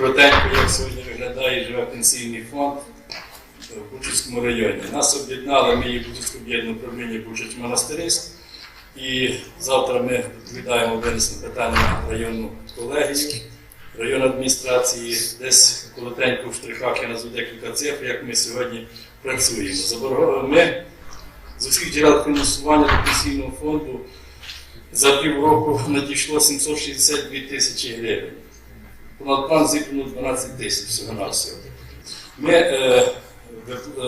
коротенько, як сьогодні виглядає живе пенсійний фонд в Бучицькому районі. Нас об'єднали, ми є Бучицьке об'єднане управління Бучич монастирист. І завтра ми відповідаємо винесені питання районну колегію, районну адміністрації. Десь коротенько в штрихах я назву декілька цифр, як ми сьогодні працюємо. Заборгов- Ми з усіх джерел фінансування до пенсійного фонду за півроку надійшло 762 тисячі гривень. План зібрано 12 тисяч всього навсього. Ми е,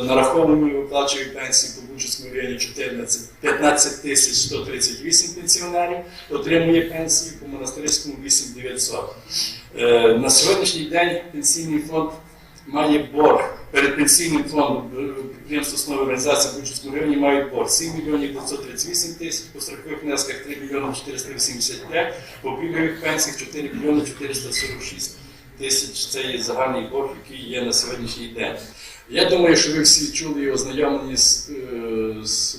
нараховуємо і виплачуємо пенсії по Бучицькому районі 14, 15 тисяч 138 пенсіонерів, отримує пенсії по монастирському 8900. Е, на сьогоднішній день пенсійний фонд має борг. Перед фонд е, підприємство основної організації в Бучицькому районі мають борг 7 мільйонів 538 тисяч, по страхових внесках 3 мільйони 485, по пільгових пенсіях 4 мільйони 446 тисяч. Це є загальний борг, який є на сьогоднішній день. Я думаю, що ви всі чули і ознайомлені з, е, з,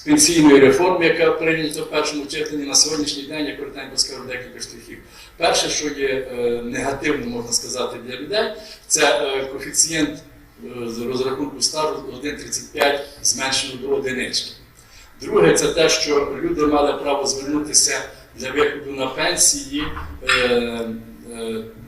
з пенсійною реформою, яка прийнята в першому читанні на сьогоднішній день, я коротенько скажу декілька штрихів. Перше, що є е, негативно, можна сказати, для людей, це е, коефіцієнт е, з розрахунку стажу 1,35 зменшено до одинички. Друге, це те, що люди мали право звернутися для виходу на пенсії,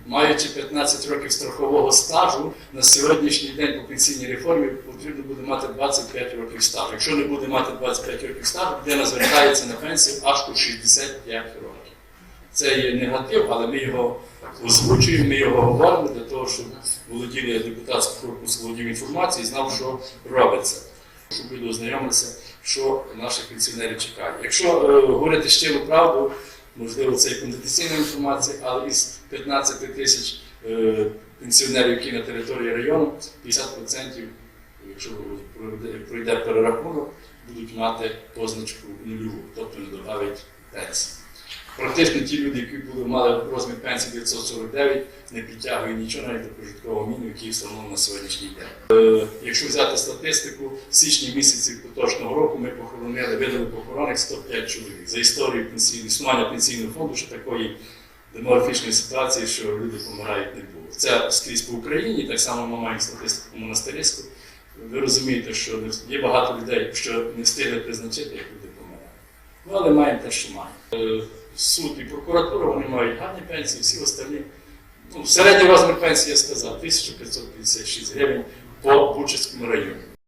маючи 15 років страхового стажу, на сьогоднішній день по пенсійній реформі потрібно буде мати 25 років стажу. Якщо не буде мати 25 років стажу, людина звертається на пенсію аж у 65 років. Це є негатив, але ми його озвучуємо, ми його говоримо для того, щоб володіли депутатський корпус володів інформацією і знав, що робиться, щоб люди ознайомилися, що наших пенсіонерів чекає. Якщо е, говорити щиру правду, можливо, це і конфіденційна інформація, але із 15 тисяч е, пенсіонерів, які на території району, 50%, якщо пройде- перерахунок, будуть мати позначку нульову, тобто не додають пенсії. Практично ті люди, які були мали розмір пенсії 949, не підтягують нічого навіть до прожиткового мінімуму, який встановлено на сьогоднішній день. Е, якщо взяти статистику, в січні місяці поточного року ми похоронили, видали похоронних 105 чоловік. За історію пенсійного існування пенсійного фонду, що такої демографічної ситуації, що люди помирають, не було. Це скрізь по Україні, так само ми маємо статистику по монастириську. Ви розумієте, що є багато людей, що не встигли призначити, як люди помирають. Ну, але маємо те, що маємо. Суд і прокуратура вони мають гарні пенсії, всі остальні. Ну, середній розмір пенсії я сказав 1556 гривень по Бучицькому районі.